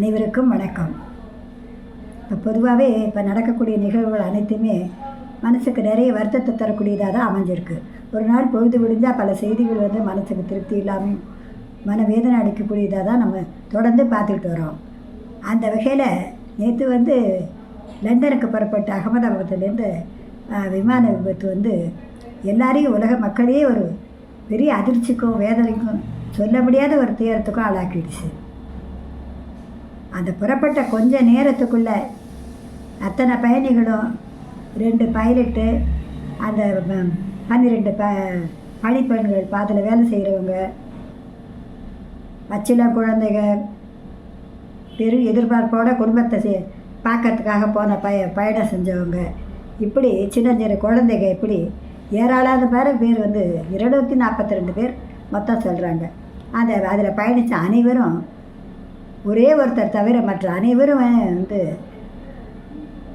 அனைவருக்கும் வணக்கம். இப்போ பொதுவாகவே இப்போ நடக்கக்கூடிய நிகழ்வுகள் அனைத்துமே மனசுக்கு நிறைய வருத்தத்தை தரக்கூடியதாக தான் அமைஞ்சிருக்கு. ஒரு நாள் பொழுது விடிஞ்சால் பல செய்திகள் வந்து மனசுக்கு திருப்தி இல்லாமல் மனவேதனை அளிக்கக்கூடியதாக தான் நம்ம தொடர்ந்து பார்த்துக்கிட்டு வரோம். அந்த வகையில் நேற்று வந்து லண்டனுக்கு புறப்பட்ட அகமதாபாத்துலேருந்து விமான விபத்து வந்து எல்லாரையும் உலக மக்களையே ஒரு பெரிய அதிர்ச்சிக்கும் வேதனைக்கும் சொல்ல முடியாத ஒரு துயரத்துக்கும் ஆளாக்கிடுச்சு. அந்த புறப்பட்ட கொஞ்ச நேரத்துக்குள்ள அத்தனை பயணிகளும் ரெண்டு பைலட்டு அந்த ப- பன்னிரெண்டு ப பணிப்பெண்கள் பாதில் வேலை செய்கிறவங்க வச்சில குழந்தைங்க பெரும் எதிர்பார்ப்போட குடும்பத்தை சே பார்க்கறதுக்காக போன பய பயணம் செஞ்சவங்க. இப்படி சின்ன சின்ன குழந்தைங்க இப்படி ஏராளமான பேர் பேர் வந்து இருநூற்றி நாற்பத்தி ரெண்டு பேர் மொத்தம் சொல்கிறாங்க அந்த அதில் பயணித்த அனைவரும் ஒரே ஒருத்தர் தவிர மற்ற அனைவரும் வந்து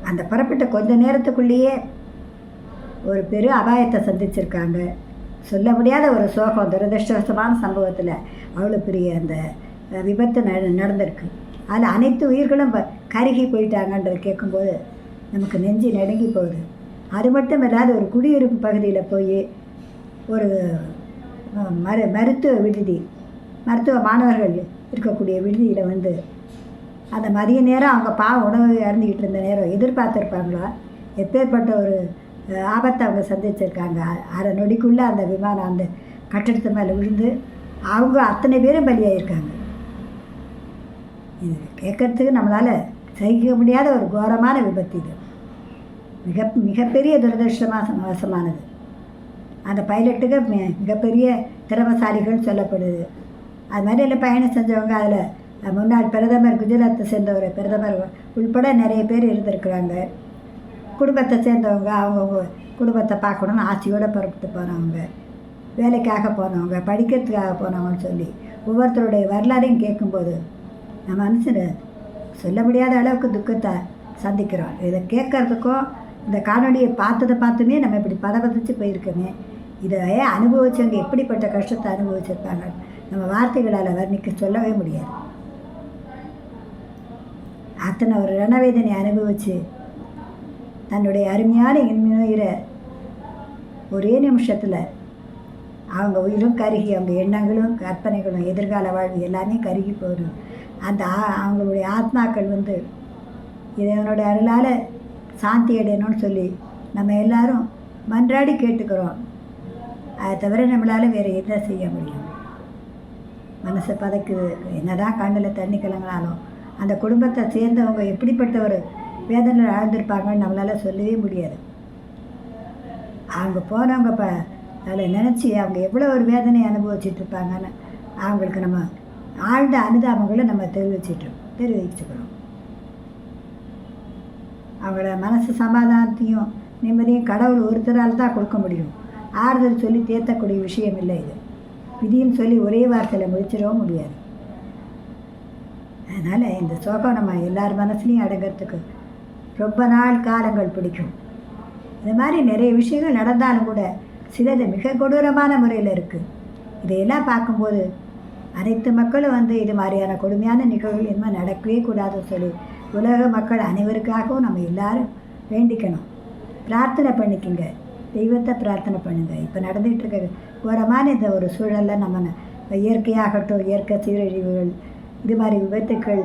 அந்த புறப்பட்ட கொஞ்ச நேரத்துக்குள்ளேயே ஒரு பெரு அபாயத்தை சந்திச்சிருக்காங்க. சொல்ல முடியாத ஒரு சோகம் துரதிருஷ்டவசமான சம்பவத்தில் அவ்வளோ பெரிய அந்த விபத்து ந நடந்திருக்கு. அதில் அனைத்து உயிர்களும் கருகி போயிட்டாங்கன்றது கேட்கும்போது நமக்கு நெஞ்சு நடுங்கி போகுது. அது மட்டும் இல்லாத ஒரு குடியிருப்பு பகுதியில் போய் ஒரு மரு மருத்துவ விடுதி மருத்துவ மாணவர்கள் இருக்கக்கூடிய விடுதியில் வந்து அந்த மதிய நேரம் அவங்க பாவம் உணவு இறந்துக்கிட்டு இருந்த நேரம் எதிர்பார்த்துருப்பாங்களா? எப்பேற்பட்ட ஒரு ஆபத்தை அவங்க சந்திச்சிருக்காங்க? அரை நொடிக்குள்ளே அந்த விமானம் அந்த கட்டடத்து மேலே விழுந்து அவங்க அத்தனை பேரும் பலியாயிருக்காங்க. இது கேட்கறதுக்கு நம்மளால் சகிக்க முடியாத ஒரு கோரமான விபத்து இது. மிக மிகப்பெரிய துரதிருஷ்டமாக வசமானது அந்த பைலட்டுக்கு மிகப்பெரிய திறமசாலிகள் சொல்லப்படுது. அது மாதிரி எல்லாம் பயணம் செஞ்சவங்க அதில். முன்னாள் பிரதமர் குஜராத்தை சேர்ந்தவர் பிரதமர் உள்பட நிறைய பேர் இருந்திருக்கிறாங்க. குடும்பத்தை சேர்ந்தவங்க அவங்கவுங்க குடும்பத்தை பார்க்கணுன்னு ஆசையோடு புறப்பட்டு போனவங்க வேலைக்காக போனவங்க படிக்கிறதுக்காக போனவங்கன்னு சொல்லி ஒவ்வொருத்தருடைய வரலாறையும் கேட்கும்போது நம்ம மனுஷன் சொல்ல முடியாத அளவுக்கு துக்கத்தை சந்திக்கிறோம். இதை கேட்கறதுக்கும் இந்த காணொலியை பார்த்ததை பார்த்துமே நம்ம இப்படி பதபதிச்சு போயிருக்கோமே. இதை அனுபவிச்சவங்க எப்படிப்பட்ட கஷ்டத்தை அனுபவிச்சிருப்பாங்க. நம்ம வார்த்தைகளால் வர்ணிக்க சொல்லவே முடியாது. அத்தனை ஒரு ரணவேதனை அனுபவித்து தன்னுடைய அருமையான இன்மையுயிரை ஒரே நிமிஷத்தில் அவங்க உயிரும் கருகி அவங்க எண்ணங்களும் கற்பனைகளும் எதிர்கால வாழ்வு எல்லாமே கருகி போயிடும். அந்த ஆ- அவங்களுடைய ஆத்மாக்கள் வந்து இதனோட அருளால் சாந்தி அடையணும்னு சொல்லி நம்ம எல்லாரும் மன்றாடி கேட்டுக்கிறோம். அதை தவிர நம்மளால் வேறு என்ன செய்ய முடியும் மனசை பதைக்குது. என்னதான் கண்ணில் தண்ணி கலங்கினாலும் அந்த குடும்பத்தை சேர்ந்தவங்க எப்படிப்பட்ட ஒரு வேதனையில் ஆழ்ந்திருப்பாங்கன்னு நம்மளால் சொல்லவே முடியாது. அவங்க போனவங்க இப்போ அதில் நினச்சி அவங்க எவ்வளோ ஒரு வேதனையை அனுபவிச்சுட்டு இருப்பாங்கன்னு அவங்களுக்கு நம்ம ஆழ்ந்த அனுதாபங்களை நம்ம தெரிவிச்சிட்டோம் தெரிவிச்சுக்கிறோம். அவங்கள மனசு சமாதானத்தையும் நிம்மதியும் கடவுள் ஒருத்தரால் தான் கொடுக்க முடியும். ஆறுதல் சொல்லி தேர்த்தக்கூடிய விஷயம் இல்லை இது. விதின்னு சொல்லி ஒரே வார்த்தையில் முடிச்சிடவும் முடியாது. அதனால் இந்த சோகம் நம்ம எல்லார் மனசுலையும் அடங்கிறதுக்கு ரொம்ப நாள் காலங்கள் பிடிக்கும். இது மாதிரி நிறைய விஷயங்கள் நடந்தாலும் கூட சிலது மிக கொடூரமான முறையில் இருக்குது இதையெல்லாம் பார்க்கும்போது அனைத்து மக்களும் வந்து இது மாதிரியான கொடுமையான நிகழ்வுகள் இனிமேல் நடக்கவே கூடாதுன்னு சொல்லி உலக மக்கள் அனைவருக்காகவும் நம்ம எல்லாரும் வேண்டிக்கணும். பிரார்த்தனை பண்ணிக்கங்க. தெய்வத்தை பிரார்த்தனை பண்ணுங்கள் இப்போ நடந்துகிட்டு இருக்க கோரமான இந்த ஒரு சூழலில் நம்ம இயற்கையாகட்டும் இயற்கை சீரழிவுகள் இது மாதிரி விபத்துக்கள்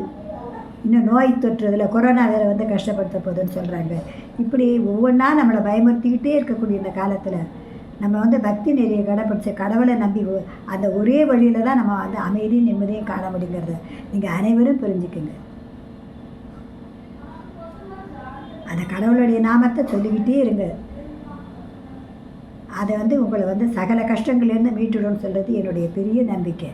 இன்னும் நோய் தொற்றுதில் கொரோனா வேறு வந்து கஷ்டப்படுத்த போகுதுன்னு சொல்கிறாங்க இப்படி ஒவ்வொன்றா நம்மளை பயமுறுத்திக்கிட்டே இருக்கக்கூடிய இந்த காலத்தில் நம்ம வந்து பக்தி நெறியை கடைப்பிடிச்ச கடவுளை நம்பி அந்த ஒரே வழியில் தான் நம்ம வந்து அமைதியும் நிம்மதியும் காண முடியுங்கிறத நீங்கள் அனைவரும் புரிஞ்சுக்குங்க. அந்த கடவுளுடைய நாமத்தை சொல்லிக்கிட்டே இருங்க. அதை வந்து உங்களை வந்து சகல கஷ்டங்கள்லேருந்து மீட்டுடும் சொல்கிறது என்னுடைய பெரிய நம்பிக்கை.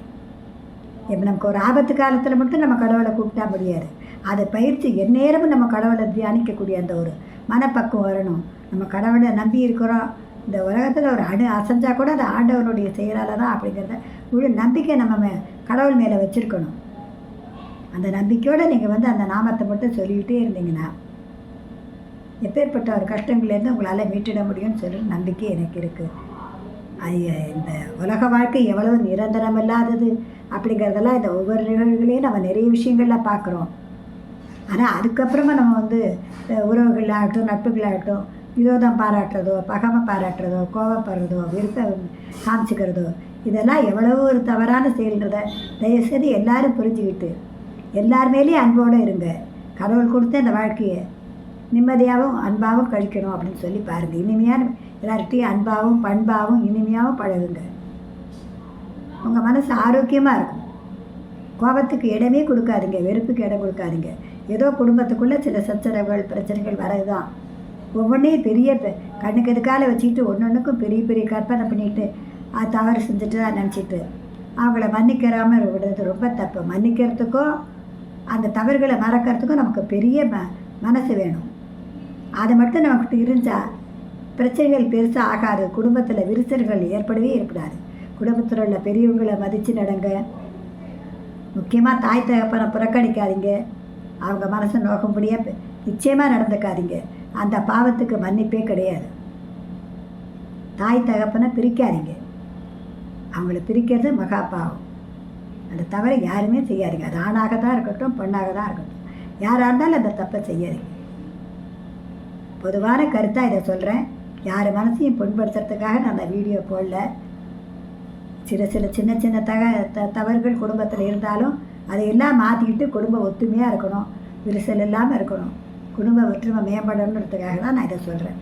இப்போ நமக்கு ஒரு ஆபத்து காலத்தில் மட்டும் நம்ம கடவுளை கூப்பிட்டா முடியாது. அதை பயிற்சி எந்நேரமும் நம்ம கடவுளை தியானிக்கக்கூடிய அந்த ஒரு மனப்பக்குவம் வரணும். நம்ம கடவுளை நம்பி இருக்கிறோம். இந்த உலகத்தில் ஒரு அணு அசைஞ்சால் கூட அது ஆண்டவருடைய செயலால் தான் அப்படிங்கிறத முழு நம்பிக்கை நம்ம மே கடவுள் மேலே வச்சுருக்கணும். அந்த நம்பிக்கையோடு நீங்கள் வந்து அந்த நாமத்தை மட்டும் சொல்லிக்கிட்டே இருந்தீங்கன்னா எப்பேற்பட்ட ஒரு கஷ்டங்கள்லேருந்து உங்களால் மீட்டிட முடியும்னு சொல்லி நம்பிக்கை எனக்கு இருக்குது அது இந்த உலக வாழ்க்கை எவ்வளவு நிரந்தரமில்லாதது அப்படிங்கிறதெல்லாம் இந்த ஒவ்வொரு நிகழ்வுகளையும் நம்ம நிறைய விஷயங்களில் பார்க்குறோம். ஆனால் அதுக்கப்புறமா நம்ம வந்து உறவுகளாகட்டும் நட்புகளாகட்டும் விரோதம் பாராட்டுறதோ பகமை பாராட்டுறதோ கோவப்படுறதோ விருப்பம் காமிச்சிக்கிறதோ இதெல்லாம் எவ்வளவோ ஒரு தவறான செயல்ன்றதை தயவுசெய்து எல்லாரும் புரிஞ்சுக்கிட்டு எல்லார் மேலேயும் அன்போடு இருங்க. கடவுள் கொடுத்த இந்த வாழ்க்கையை நிம்மதியாகவும் அன்பாகவும் கழிக்கணும் அப்படின்னு சொல்லி பாருங்கள் இனிமையான எல்லார்கிட்டையும் அன்பாகவும் பண்பாகவும் இனிமையாகவும் பழகுங்க. உங்கள் மனசு ஆரோக்கியமாக இருக்கும். கோபத்துக்கு இடமே கொடுக்காதீங்க வெறுப்புக்கு இடம் கொடுக்காதீங்க. ஏதோ குடும்பத்துக்குள்ளே சில சச்சரவுகள் பிரச்சனைகள் வரது தான் ஒவ்வொன்றையும் பெரிய பெ- கண்ணுக்கு எதுக்கால வச்சுக்கிட்டு ஒன்று ஒன்றுக்கும் பெரிய பெரிய கற்பனை பண்ணிட்டு அது தவறு செஞ்சுட்டு தான் நினச்சிட்டு. அவங்கள மன்னிக்கிறாமல் விடுறது ரொம்ப தப்பு. மன்னிக்கிறதுக்கும் அந்த தவறுகளை மறக்கிறதுக்கும் நமக்கு பெரிய ம மனசு வேணும். அது மட்டும் நமக்கு இருந்தால் பிரச்சனைகள் பெருசாக ஆகாது. குடும்பத்தில் விரிசல்கள் ஏற்படவே ஏற்படாது. குடும்பத்தில் உள்ள பெரியவங்களை மதித்து நடங்க. முக்கியமாக தாய் தகப்பனை புறக்கணிக்காதீங்க. அவங்க மனசை நோக்கும்படியாக நிச்சயமாக நடந்துக்காதீங்க. அந்த பாவத்துக்கு மன்னிப்பே கிடையாது. தாய் தகப்பனை பிரிக்காதீங்க. அவங்கள பிரிக்கிறது மகா பாவம். அந்த தவறை யாருமே செய்யாதீங்க. அது ஆணாக தான் இருக்கட்டும் பெண்ணாக தான் இருக்கட்டும். யாராக இருந்தாலும் அந்த தப்பை செய்யாதீங்க. பொதுவான கருத்தாக இதை சொல்கிறேன் யார் மனசையும் புண்படுத்துறதுக்காக நான் அந்த வீடியோ போடல. சில சில சின்ன சின்ன தக த தவறுகள் குடும்பத்தில் இருந்தாலும் அதையெல்லாம் மாற்றிக்கிட்டு குடும்பம் ஒத்துமையாக இருக்கணும். விரிசல் இல்லாமல் இருக்கணும். குடும்ப ஒற்றுமை மேம்படணுன்றதுக்காக தான் நான் இதை சொல்கிறேன்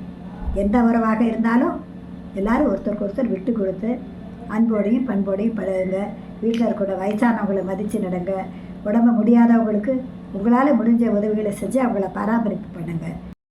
எந்த உறவாக இருந்தாலும் எல்லாரும் ஒருத்தருக்கு ஒருத்தர் விட்டு கொடுத்து அன்போடையும் பண்போடையும் பழகுங்க. வீட்டில் இருக்கிற வயசானவங்களை மதித்து நடங்க. உடம்பு முடியாதவங்களுக்கு உங்களால் முடிஞ்ச உதவிகளை செஞ்சு அவங்கள பராமரிப்பு பண்ணுங்கள்